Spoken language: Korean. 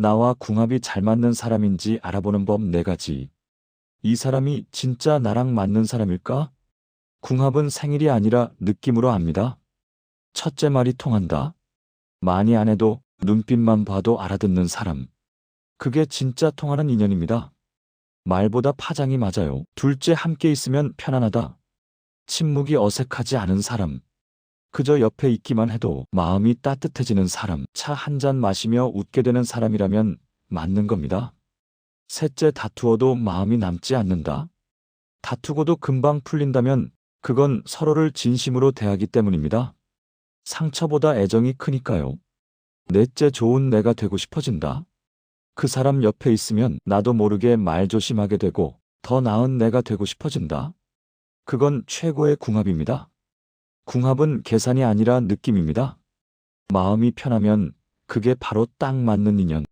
나와 궁합이 잘 맞는 사람인지 알아보는 법네 가지. 이 사람이 진짜 나랑 맞는 사람일까? 궁합은 생일이 아니라 느낌으로 압니다. 첫째 말이 통한다. 많이 안 해도 눈빛만 봐도 알아듣는 사람. 그게 진짜 통하는 인연입니다. 말보다 파장이 맞아요. 둘째 함께 있으면 편안하다. 침묵이 어색하지 않은 사람. 그저 옆에 있기만 해도 마음이 따뜻해지는 사람. 차 한 잔 마시며 웃게 되는 사람이라면 맞는 겁니다. 셋째 다투어도 마음이 남지 않는다. 다투고도 금방 풀린다면 그건 서로를 진심으로 대하기 때문입니다. 상처보다 애정이 크니까요. 넷째 좋은 내가 되고 싶어진다. 그 사람 옆에 있으면 나도 모르게 말 조심하게 되고 더 나은 내가 되고 싶어진다. 그건 최고의 궁합입니다. 궁합은 계산이 아니라 느낌입니다. 마음이 편하면 그게 바로 딱 맞는 인연.